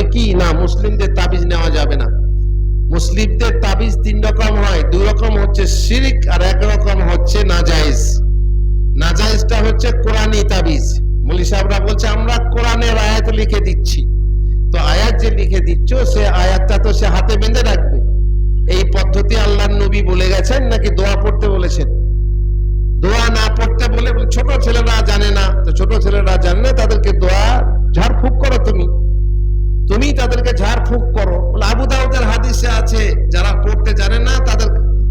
যাবে কি? না, মুসলিমদের তাবিজ নেওয়া যাবে না। মুসলিমদের তাবিজ তিন রকম হয়। দুই রকম হচ্ছে শিরিক আর এক রকম হচ্ছে নাজাইজ নাজাইজটা হচ্ছে কোরআনী তাবিজ। মলি সাহেবরা বলছে, আমরা কোরআনের আয়াত লিখে দিচ্ছি। তো আয়াত যে লিখে দিচ্ছ, সে আয়াতটা তো সে হাতে বেঁধে রাখবে। এই পদ্ধতি আল্লাহর নবী বলে গেছেন নাকি দোয়া পড়তে বলেছেন? দোয়া না পড়তে বলে ছোট ছেলেরা জানে না। তো ছোট ছেলেরা জানে না তাদেরকে দোয়া ঝাড়ফুঁক করো তুমি। তুমি তাদেরকে ঝাড়ফুঁক করো। বলে আবু দাউদের হাদিসে আছে, যারা পড়তে জানে না, তাদের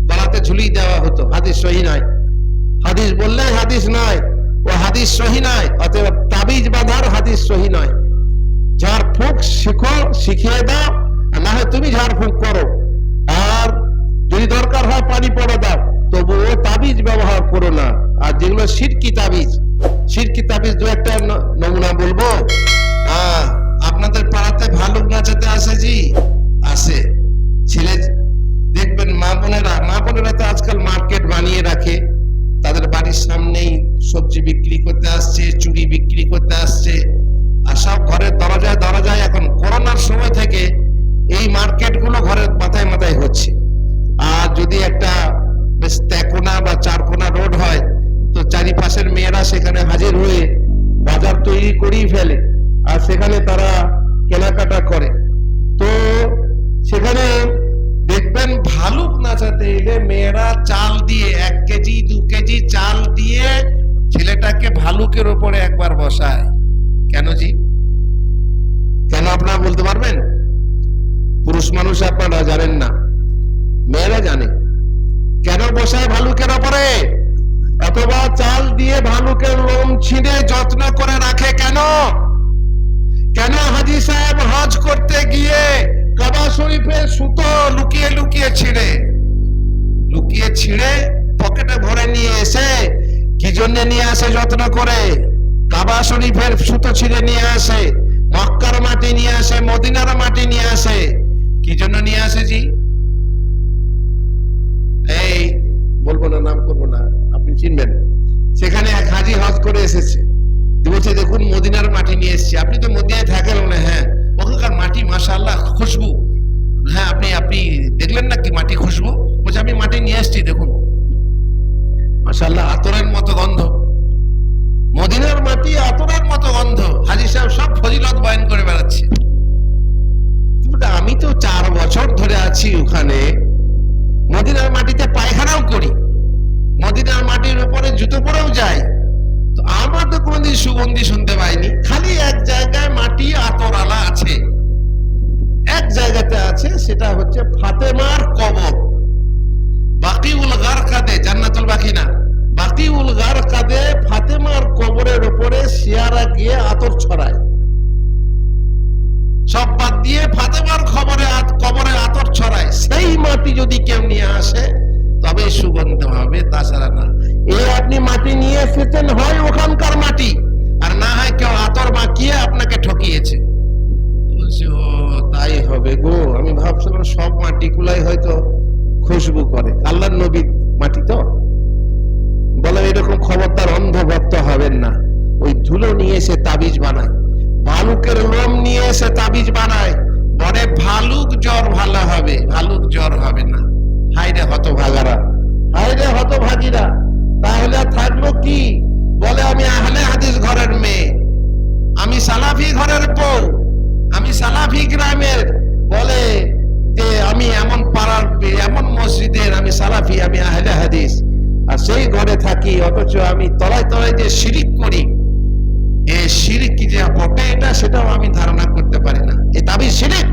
গলাতে ঝুলিয়ে দেওয়া হতো। হাদিস সহি নয়। হাদিস বললে হাদিস নয় ও হাদিস সহি নয়, অতএব তাবিজ বাঁধার হাদিস সহি নয়। ঝাড়ফুঁক শিখো, শিখিয়ে দাও না হয় তুমি ঝাড়ফুঁক করো। আর যদি দরকার হয় পানি পড়ে দাও, তবুও তাবিজ ব্যবহার করো না। আর যেগুলো সিরকি তাবিজ বাড়ির সামনেই সবজি বিক্রি করতে আসছে, চুরি বিক্রি করতে আসছে। আর সব ঘরের দরজায় দরজায় এখন করোনার সময় থেকে এই মার্কেটগুলো ঘরের মাথায় মাথায় হচ্ছে। ভালুক এলে মেয়েরা চাল দিয়ে, এক কেজি, দু কেজি চাল দিয়ে ছেলেটাকে ভালুকের উপরে একবার বসায়। কেন জি? কেন আপনারা বলতে পারবেন? পুরুষ মানুষ আপনারা জানেন না। মেয়েরা জানে। কেন বসায় ভালুকের ওপরে? অথবা চাল দিয়ে ভালুকের লোম ছিঁড়ে যত্ন করে রাখে কেন? কেন হাজি সাহেব হজ করতে গিয়ে কাবা শরীফের সুতো লুকিয়ে লুকিয়ে ছিঁড়ে? লুকিয়ে ছিঁড়ে পকেটে ভরে নিয়ে এসে কি জন্য নিয়ে আসে যত্ন করে? কাবা শরীফের সুতো ছিঁড়ে নিয়ে আসে, মক্কার মাটি নিয়ে আসে, মদিনার মাটি নিয়ে আসে। কি জন্য নিয়ে আসে জি? এই বলব না, নাম করব না, আপনি চিনবেন। সেখানে এক হাজি হজ করে এসেছে। বলছে, দেখুন, মদিনার মাটি নিয়ে এসেছি। আপনি তো মদিনায় থাকেন না হ্যাঁ। ওখানকার মাটি, মাশাআল্লাহ, খুশবু। হ্যাঁ আপনি আপনি দেখলেন না কি মাটি খুশবু? মাশাআল্লাহ, আতরের মতো গন্ধ। মদিনার মাটি আতরের মতো গন্ধ। হাজি সাহেব সব ফজিলত বয়ান করে বেড়াচ্ছে। আমি তো চার বছর ধরে আছি ওখানে। মদিনার মাটিতে পায়খানাও করি। মদিনার মাটির উপরে জুতো পরেও যাই। তো আমার তো কোনোদিন সুগন্ধি শুনতে পাইনি। খালি এক জায়গায় মাটি আতরালা আছে। এক জায়গাতে আছে, সেটা হচ্ছে ফাতেমার কবর। বাকিউল গার কাদে জান্নাতুল বাকি না বাকিউল গার কাদে ফাতেমার কবরের উপরে শিয়ারা গিয়ে আতর ছড়ায়। সব বাদ দিয়ে ফাতেমার খবরে কবরে আতর ছড়ায়। সেই মাটি যদি কেউ নিয়ে আসে, তবে সুগন্ধ হবে, তাছাড়া না। এই আপনি মাটি নিয়ে এসেছেন, হয় ওখানকার মাটি? আর না হয় কেউ আতর মাখিয়ে আপনাকে ঠকিয়েছে। বলছে তাই হবে গো। আমি ভাবছিলাম সব মাটিগুলাই হয়তো খুশবু করে। আল্লাহর নবীর মাটি তো? বলে, এরকম খবরদার অন্ধভক্ত হবেন না। ওই ধুলো নিয়ে এসে তাবিজ বানায়, ভালুকের লোম নিয়ে এসে তাবিজ বানায়। বলে, ভালুক জ্বর ভালো হবে, ভালুক জ্বর থাকি, অথচ আমি তলায় তলায় যে শিরিক করি, এ শিরিক কি যে বটে এটা সেটাও আমি ধারণা করতে পারি না। এ শিরিক শিরকি?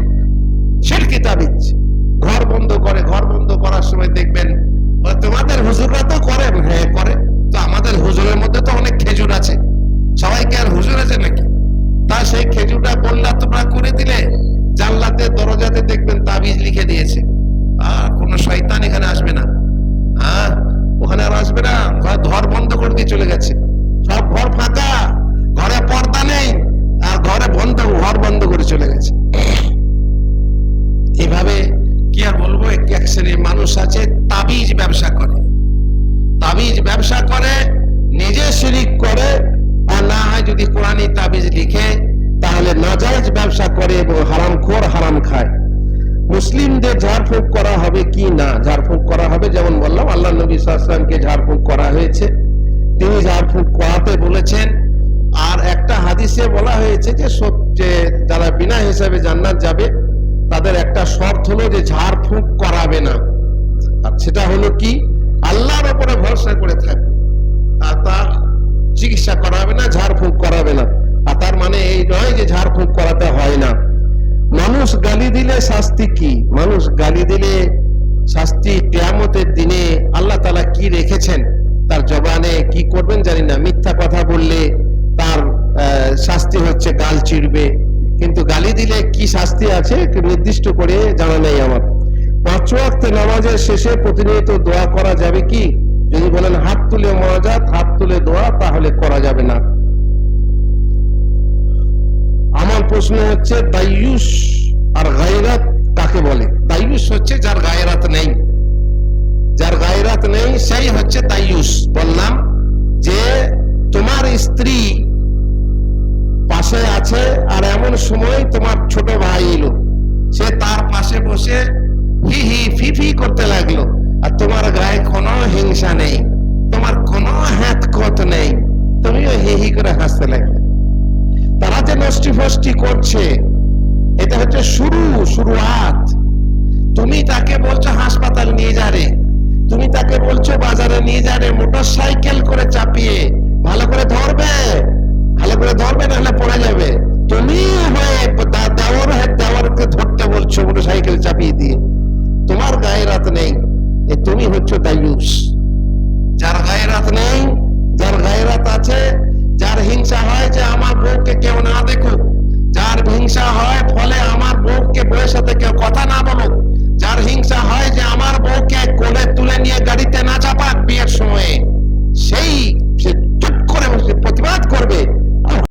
ব্যবসা করে এবং হারাম ঝাড়ফুঁক করা হবে কি না? ঝাড়ফুঁক করা হবে যেমন বললাম, আল্লাহ নবী সাল্লামকে ঝাড়ফুঁক করা হয়েছে। তিনি ঝাড়ফুঁক করাতে বলেছেন। আর একটা হাদিসে বলা হয়েছে যে যে যারা বিনা হিসাবে জান্নাত যাবে, তাদের একটা শর্ত হলো যে, ঝাড়ফুঁক করাবে না। আর সেটা হলো কি? আল্লাহর ওপরে ভরসা করে থাকবে। আর তার চিকিৎসা করাবে না, ঝাড়ফুঁক করাবে না। মানে এই নয় যে ঝাড়ফুঁক করাতে হয় না। মানুষ গালি দিলে শাস্তি কি? মানুষ গালি দিলে শাস্তি কেয়ামতের দিনে আল্লাহ তালা কি রেখেছেন? তার জবানে কি করবেন জানি না। মিথ্যা কথা বললে তার শাস্তি হচ্ছে, গাল চিড়বে। কিন্তু গালি দিলে কি শাস্তি আছে নির্দিষ্ট করে জানা নেই আমার। পাঁচ ওয়াক্ত নামাজের শেষে প্রতিনিয়ত দোয়া করা যাবে কি? যদি বলেন হাত তুলে মনাজাত হাত তুলে দোয়া, তাহলে করা যাবে না। প্রশ্ন হচ্ছে, দায়ুস আর গায়রাত কাকে বলে? দায়ুস হচ্ছে যার গায়রাত নেই। যার গায়রাত নেই, সেই হচ্ছে দায়ুস। বললাম, যে তোমার স্ত্রী পাশে আছে আর এমন সময় তোমার ছোট ভাই এলো। সে তার পাশে বসে হি হি ফি ফি করতে লাগল। আর তোমার গায়ে কোনো হিংসা নেই, তোমার কোনো হাত কত নেই। তুমিও হি হি করে হাসতে লাগলে। তারা যে নষ্টি ফষ্টি করছে, এটা হচ্ছে শুরু, শুরুয়াত। তুমি তাকে বলছো হাসপাতাল নিয়ে যা রে। তুমি তাকে বলছো বাজারে নিয়ে যা রে, মোটর সাইকেল করে চাপিয়ে। ভালো করে ধরবে? ভালো করে ধরবে না হলে পড়ে যাবে। তুমি হয়ে